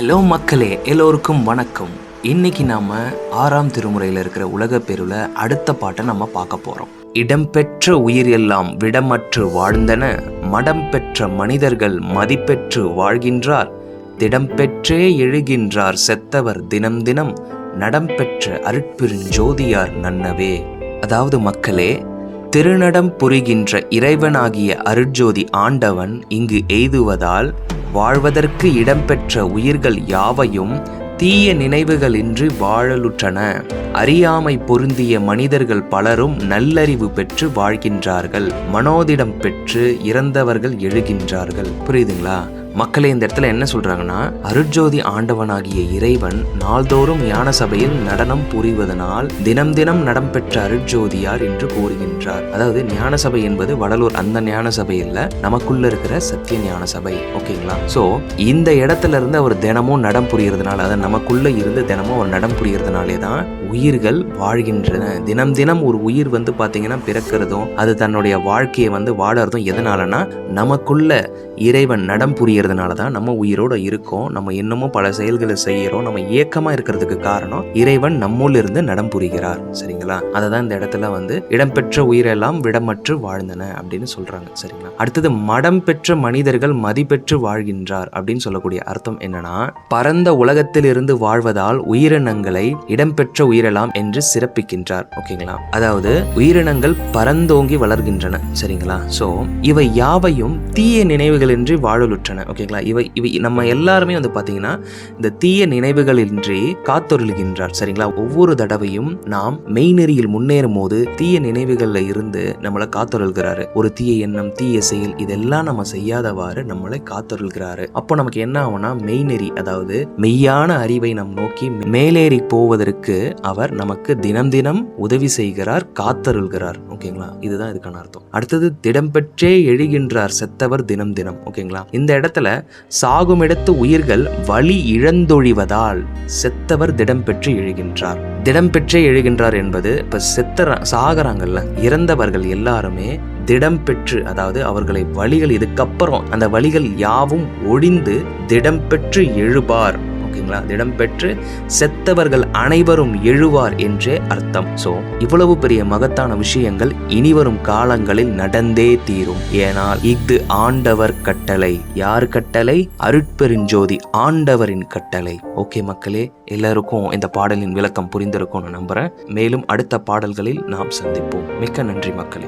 Hello மக்களே எல்லோருக்கும் வணக்கம். இன்னைக்கு நாம ஆறாம் திருமுறையில் இருக்கிற உலக பெருல அடுத்த பாட்டை நம்ம பார்க்க போறோம். இடம்பெற்ற உயிர் எல்லாம் விடமற்று வாழ்ந்தன மடம் பெற்ற மனிதர்கள் மதிப்பெற்று வாழ்கின்றார் திடம்பெற்றே எழுகின்றார் செத்தவர் தினம் தினம் நடம்பெற்ற அருட்பெருஞ்சோதியார் நன்னவே. அதாவது மக்களே திருநடம் புரிகின்ற இறைவனாகிய அருட்ஜோதி ஆண்டவன் இங்கு எய்துவதால் வாழ்வதற்கு இடம்பெற்ற உயிர்கள் யாவையும் தீய நினைவுகளின்றி வாழலுற்றன. அறியாமை பொருந்திய மனிதர்கள் பலரும் நல்லறிவு பெற்று வாழ்கின்றார்கள். மனோதிடம் பெற்று இறந்தவர்கள் எழுகின்றார்கள். புரியுதுங்களா? மக்களை இந்த இடத்துல என்ன சொல்றாங்கன்னா அருட்ஜோதி ஆண்டவனாகிய இறைவன் நாள்தோறும் ஞான சபையில் நடனம் புரிவதனால் தினம் தினம் நடம்பெற்ற அருட்ஜோதியார் என்று கூறுகின்றார். அதாவது ஞான சபை என்பது வடலூர் அந்த ஞான சபை இல்ல நமக்குள்ள இருக்கிற சத்திய ஞான சபை. ஓகேங்களா? சோ இந்த இடத்துல இருந்து அவர் தினமும் நடம் புரியறதுனால அதாவது நமக்குள்ள இருந்து தினமும் அவர் நடம் புரியறதுனாலே தான் உயிர்கள் வாழ்கின்றன. தினம் தினம் ஒரு உயிர் வந்து பாத்தீங்கன்னா பிறக்கிறதும் அது தன்னுடைய வாழ்க்கையை வந்து வாழறதும் எதனாலனா நமக்குள்ள இறைவன் நடம் செய்கிறதுனால தான் நம்ம உயிரோட இருக்கோம் நம்ம இன்னமும் பல செயல்களை செய்கிறோம் நம்ம ஏக்கமாக இருக்கிறதுக்கு காரணம் இறைவன் நம்மளிருந்து நடம் புரிகிறார். சரிங்களா? அதை தான் இந்த இடத்துல வந்து இடம்பெற்ற உயிரெல்லாம் விடமற்று வாழ்ந்தன அப்படின்னு சொல்கிறாங்க சரிங்களா? அடுத்தது மடம் பெற்ற மனிதர்கள் மதிப்பெற்று வாழ்கின்றார் அப்படின்னு சொல்லக்கூடிய அர்த்தம் என்னன்னா பரந்த உலகத்தில் இருந்து வாழ்வதால் உயிரினங்களை இடம்பெற்ற உயிரெல்லாம் என்று சிறப்பிக்கின்றார். ஓகேங்களா? அதாவது உயிரினங்கள் பரந்தோங்கி வளர்கின்றன. சரிங்களா? சோ இவை யாவையும் தீய நினைவுகளின்றி வாழலுற்றன. ஓகேங்களா இவை இவை நம்ம எல்லாருமே வந்து பார்த்தீங்கன்னா இந்த தீய நினைவுகளின்றி காத்தொருளுகின்றார் சரிங்களா? ஒவ்வொரு தடவையும் நாம் மெய்நெறியில் முன்னேறும் போது தீய நினைவுகளில் இருந்து நம்மளை காத்தொருள்கிறாரு ஒரு தீய எண்ணம் தீய செயல் இதெல்லாம் நம்ம செய்யாதவாறு நம்மளை காத்தொருள்கிறாரு அப்போ நமக்கு என்ன ஆகும்னா மெய்நெறி அதாவது மெய்யான அறிவை நம் நோக்கி மேலேறி போவதற்கு அவர் நமக்கு தினம் தினம் உதவி செய்கிறார் காத்தருள்கிறார். ஓகேங்களா இதுதான் இதுக்கான அர்த்தம். அடுத்தது திடம்பெற்றே எழுகின்றார் செத்தவர் தினம் தினம். ஓகேங்களா இந்த இடத்துல சாகும் இடத்து உயிர்கள் வழி இழந்தொழிவதால் செத்தவர் திடம் பெற்று எழுகின்றார். திடம் பெற்றே எழுகின்றார் என்பது இப்ப செத்த சாகிறாங்கல்ல இறந்தவர்கள் எல்லாருமே திடம் பெற்று அதாவது அவர்களை வழிகள் இதுக்கப்புறம் அந்த வழிகள் யாவும் ஒழிந்து திடம் பெற்று எழுபார். ஓகேங்களா? திடம் செத்தவர்கள் அனைவரும் எழுவார் என்றே அர்த்தம். ஸோ இவ்வளவு பெரிய மகத்தான விஷயங்கள் இனிவரும் காலங்களில் நடந்தே தீரும். ஏனால் இஃது ஆண்டவர் கட்டளை. யார் கட்டளை? அருட்பெருஞ்சோதி ஆண்டவரின் கட்டளை. ஓகே மக்களே எல்லாருக்கும் இந்த பாடலின் விளக்கம் புரிந்திருக்கும்னு நம்புறேன். மேலும் அடுத்த பாடல்களில் நாம் சந்திப்போம். மிக்க நன்றி மக்களே.